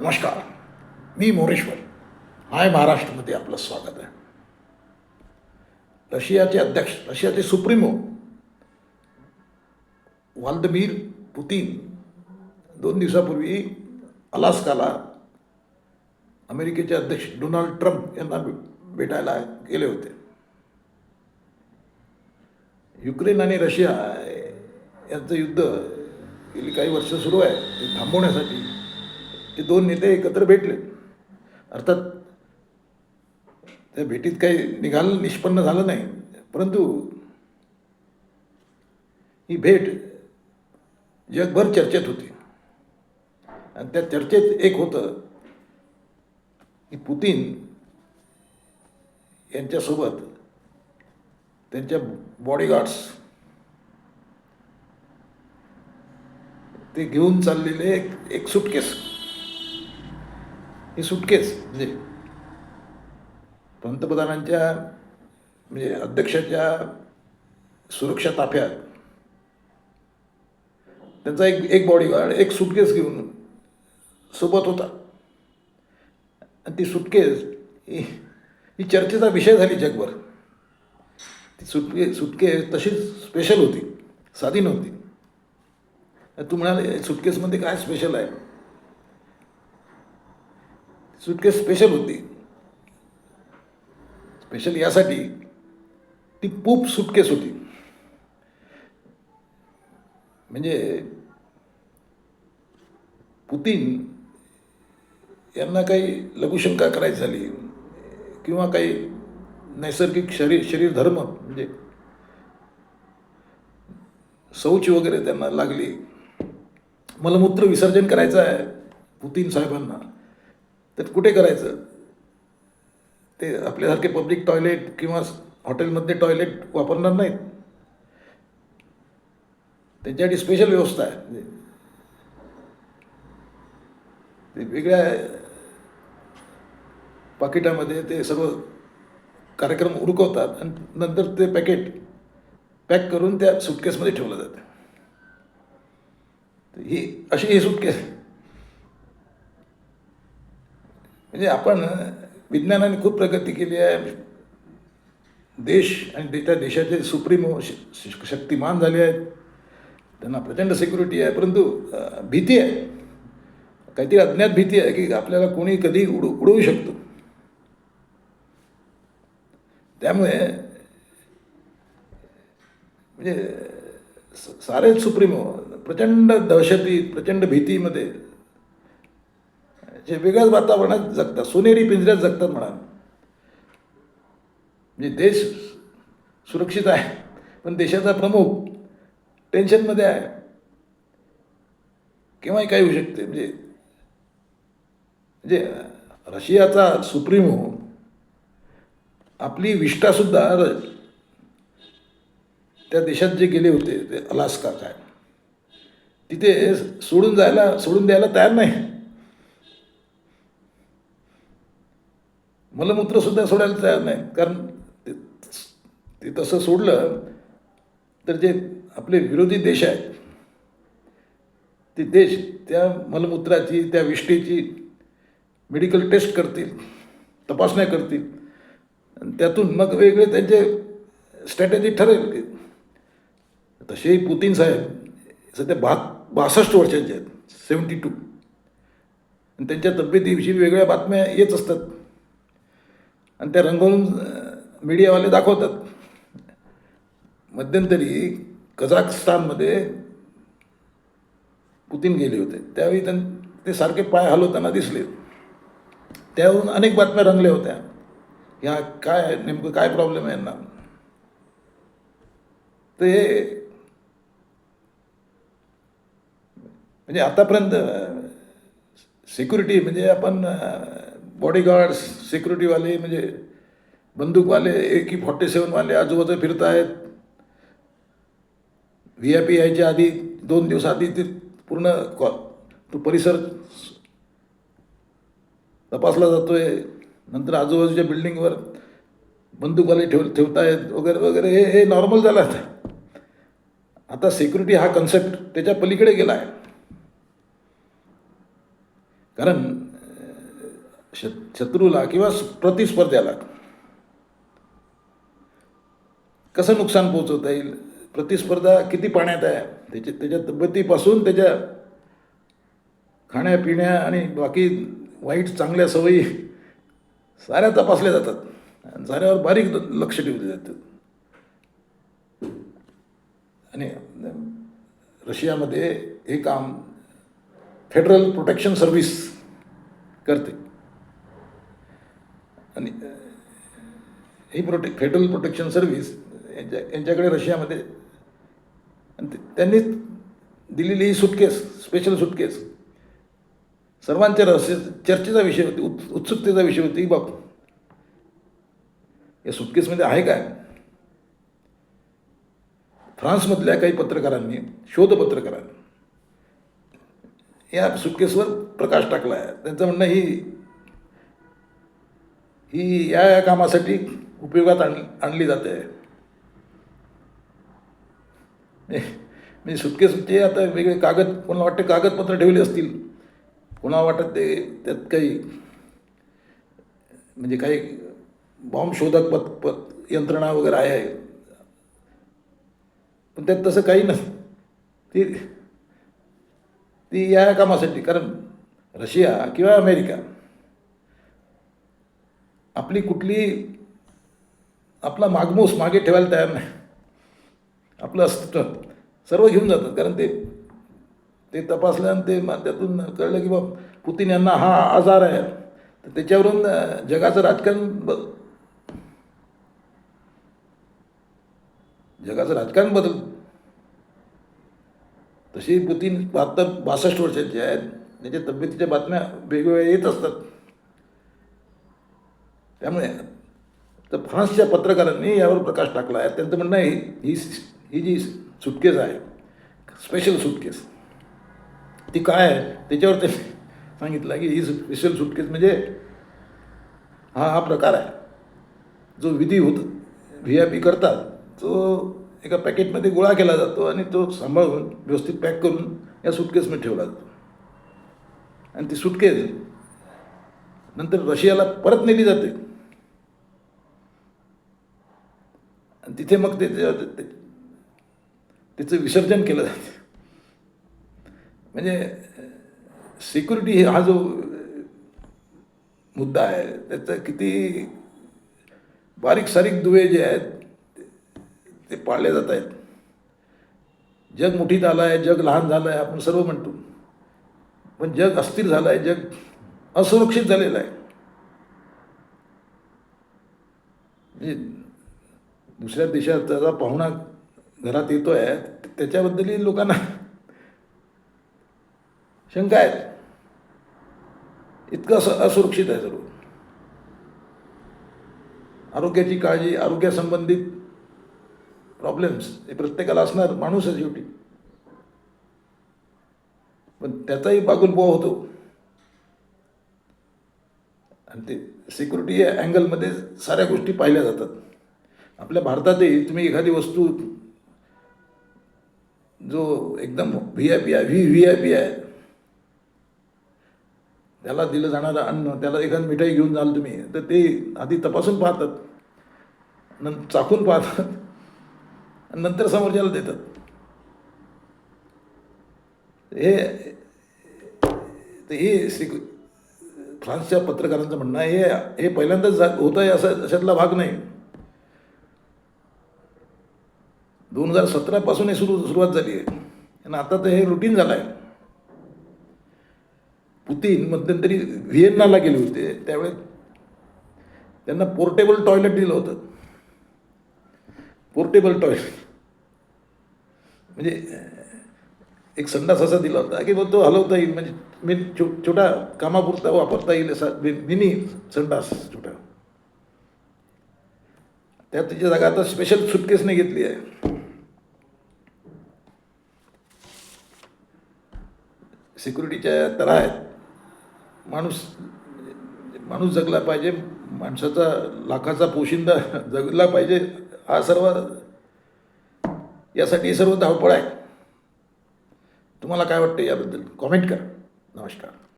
नमस्कार. मी मोरेश्वर. हाय महाराष्ट्रमध्ये आपलं स्वागत आहे. रशियाचे अध्यक्ष रशियाचे सुप्रीमो वाल्दमीर पुतीन दोन दिवसापूर्वी अलास्काला अमेरिकेचे अध्यक्ष डोनाल्ड ट्रम्प यांना भेटायला गेले होते. युक्रेन आणि रशिया यांचं युद्ध गेली काही वर्ष सुरू आहे. ते थांबवण्यासाठी ते दोन नेते एकत्र भेटले. अर्थात त्या भेटीत काही निघाल निष्पन्न झालं नाही. परंतु ही भेट जगभर चर्चेत होती. आणि त्या चर्चेत एक होतं की पुतीन यांच्यासोबत त्यांच्या बॉडीगार्ड्स ते घेऊन चाललेले एक एक सुटकेस ही सुटकेस म्हणजे पंतप्रधानांच्या म्हणजे अध्यक्षाच्या सुरक्षा ताफ्यात त्यांचा एक एक बॉडीगार्ड एक सुटकेस घेऊन सोबत होता. आणि ती सुटकेस ही चर्चेचा विषय झाली जगभर. ती सुटके सुटकेस तशीच स्पेशल होती साधी नव्हती. तू म्हणाले सुटकेसमध्ये काय स्पेशल आहे? सुटकेस स्पेशल होती. स्पेशल यासाठी ती पूप सुटकेस होती. म्हणजे पुतीन यांना काही लघुशंका करायची झाली किंवा काही नैसर्गिक शरीर शरीर धर्म म्हणजे शौच वगैरे त्यांना लागली. मलमूत्र विसर्जन करायचं आहे पुतीन साहेबांना. तर कुठे करायचं? ते आपल्यासारखे पब्लिक टॉयलेट किंवा हॉटेलमध्ये टॉयलेट वापरणार नाहीत. त्यांच्यासाठी स्पेशल व्यवस्था आहे. म्हणजे ते वेगळ्या पाकिटामध्ये ते सर्व कार्यक्रम उडकवतात आणि नंतर ते पॅकेट पॅक करून त्या सुटकेसमध्ये ठेवलं जातं. तर ही अशी ही सुटकेस म्हणजे आपण विज्ञानाने खूप प्रगती केली आहे. देश आणि त्या देशाचे सुप्रीमो श- शक्तिमान झाले आहेत. त्यांना प्रचंड सिक्युरिटी आहे परंतु भीती आहे. काहीतरी अज्ञात भीती आहे की आपल्याला कोणी कधी उडू उडवू शकतो. त्यामुळे म्हणजे सारे सुप्रीमो प्रचंड दहशती प्रचंड भीतीमध्ये जे वेगळ्याच वातावरणात जगतात. सोनेरी पिंजऱ्यात जगतात म्हणा म्हणजे देश सुरक्षित आहे पण देशाचा प्रमुख टेन्शनमध्ये आहे. केव्हाही काय होऊ शकते. म्हणजे म्हणजे रशियाचा सुप्रीमो हो. आपली विष्ठासुद्धा र- त्या देशात जे गेले होते ते अलास्का काय. तिथे सोडून जायला सोडून द्यायला तयार नाही. मलमूत्रसुद्धा सोडायला तयार नाही. कारण ते ते तसं सोडलं तर जे आपले विरोधी देश आहेत ते देश त्या मलमूत्राची त्या विष्ठेची मेडिकल टेस्ट करतील तपासण्या करतील. आणि त्यातून मग वेगळे त्यांचे स्ट्रॅटेजी ठरेल. की तसेही पुतीन साहेब सध्या बा बासष्ट वर्षांचे आहेत सेवन्टी टू आणि त्यांच्या तब्येतीविषयी वेगळ्या बातम्या येत असतात. आणि त्या रंगवून मीडियावाले दाखवतात. मध्यंतरी कझाकस्तानमध्ये पुतीन गेले होते. त्यावेळी त्यां ते सारखे पाय हलवताना दिसले. त्यावरून अनेक बातम्या रंगल्या होत्या. ह्या काय नेमकं काय प्रॉब्लेम आहे यांना? तर हे म्हणजे आतापर्यंत सिक्युरिटी म्हणजे आपण बॉडीगार्ड्स सिक्युरिटीवाले म्हणजे बंदूकवाले ए की फॉर्टी सेवनवाले आजूबाजू फिरत आहेत व्ही आय पी यायच्या आधी दोन दिवस आधी ते पूर्ण कॉ तो परिसर तपासला जातो आहे नंतर आजूबाजूच्या बिल्डिंगवर बंदूकवाले ठेव ठेवतायत वगैरे वगैरे. हे हे नॉर्मल झालं आता. आता सिक्युरिटी हा कन्सेप्ट त्याच्या पलीकडे गेला आहे कारण शत्रूला किंवा प्रतिस्पर्ध्याला. कसं नुकसान पोहोचवता येईल? प्रतिस्पर्धा किती पाण्यात आहे? त्याच्या त्याच्या तब्येतीपासून त्याच्या खाण्यापिण्या आणि बाकी वाईट चांगल्या सवयी साऱ्या तपासल्या जातात. आणि साऱ्यावर बारीक लक्ष ठेवले जातं. आणि रशियामध्ये हे काम फेडरल प्रोटेक्शन सर्व्हिस करते. आणि ही प्रोटे फेडरल प्रोटेक्शन सर्व्हिस यांच्या यांच्याकडे रशियामध्ये आणि त्यांनी दिलेली ही सुटकेस स्पेशल सुटकेस सर्वांच्या रहस्य चर्चेचा विषय होती उत् उत्सुकतेचा विषय होती की बाप या सुटकेसमध्ये आहे काय? फ्रान्समधल्या काही पत्रकारांनी शोधपत्रकारांनी या सुटकेसवर प्रकाश टाकला आहे त्यांचं म्हणणं ही ही या या कामासाठी उपयोगात आण आणली जाते. म्हणजे सुटकेसचे आता वेगळे कागद कोणाला वाटते कागदपत्र ठेवले असतील? कोणाला वाटत ते त्यात काही म्हणजे काही बॉम्ब शोधक पत पत यंत्रणा वगैरे आहे. पण त्यात तसं काही नस ती ती या कामासाठी कारण रशिया किंवा अमेरिका आपली कुठली आपला मागमूस मागे ठेवायला तयार नाही. आपलं अस्तित्व सर्व घेऊन जातात. कारण ते ते तपासल्यानं ते त्यातून कळलं की बा पुतीन यांना हा आजार आहे. तर त्याच्यावरून जगाचं राजकारण ब जगाचं राजकारण बदल. तशी पुतीन बहात्तर बासष्ट वर्षाचे आहेत. त्याच्या तब्येतीच्या बातम्या वेगवेगळ्या येत असतात. त्यामुळे तर फ्रान्सच्या पत्रकारांनी यावर प्रकाश टाकला आहे. त्यांचं म्हणणं आहे ही ही जी सुटकेस आहे स्पेशल सुटकेस ती काय आहे? त्याच्यावर ते सांगितलं की ही स्पेशल सुटकेस म्हणजे हा हा प्रकार आहे. जो विधी होत व्ही आय पी करतात तो एका पॅकेटमध्ये गोळा केला जातो आणि तो सांभाळून व्यवस्थित पॅक करून या सुटकेसमध्ये ठेवला जातो. आणि ती सुटकेस नंतर रशियाला परत नेली जाते आणि तिथे मग ते तिचं त्याचं विसर्जन केलं जातं. म्हणजे सिक्युरिटी हा जो मुद्दा आहे त्याचं किती बारीक सारीक दुवे जे आहेत ते- पाळले जात आहेत. जग मोठीत झालं आहे जग लहान झालं आहे आपण सर्व म्हणतो. पण जग अस्थिर झालं आहे जग असुरक्षित झालेलं आहे. म्हणजे दुसऱ्या देशात त्याचा पाहुणा घरात येतो आहे त्याच्याबद्दलही लोकांना शंका आहेत. इतकं असं असुरक्षित आहे सर्व. आरोग्याची काळजी आरोग्यासंबंधित प्रॉब्लेम्स हे प्रत्येकाला असणार माणूस आहे शेवटी. पण त्याचाही बागुलबुवा होतो. आणि ते सिक्युरिटी या अँगलमध्ये साऱ्या गोष्टी पाहिल्या जातात. आपल्या भारतातही तुम्ही एखादी वस्तू जो एकदम व्ही आय पी आहे व्ही व्ही आय पी आहे त्याला दिलं जाणारं अन्न त्याला एखादी मिठाई घेऊन जाल तुम्ही तर ते आधी तपासून पाहतात. नंतर चाखून पाहतात. आणि नंतर समोरच्याला देतात. हे हे सिक फ्रान्सच्या पत्रकारांचं म्हणणं हे हे पहिल्यांदाच जा होतं आहे असं अशातला भाग नाही. दोन हजार सतरापासून हे सुरू सुरुवात झाली आहे. आणि आता तर हे रुटीन झालं आहे. पुतीन मध्यंतरी व्हिएन्नाला गेले होते. त्यावेळेस त्यांना पोर्टेबल टॉयलेट दिलं होतं. Portable toilet. म्हणजे एक संडास असा दिला होता की मग तो हलवता येईल. म्हणजे मी छो छोटा कामापुरता वापरता येईल असा मिनी संडास छोटा. त्यात त्याची जागा आता स्पेशल सुटकेसने घेतली आहे. सिक्युरिटीच्या तरा आहेत. माणूस माणूस जगला पाहिजे माणसाचा लाखाचा पोशिंदा जगला पाहिजे हा सर्व यासाठी हे सर्व धावपळ आहे. तुम्हाला काय वाटतं याबद्दल? कॉमेंट करा. नमस्कार.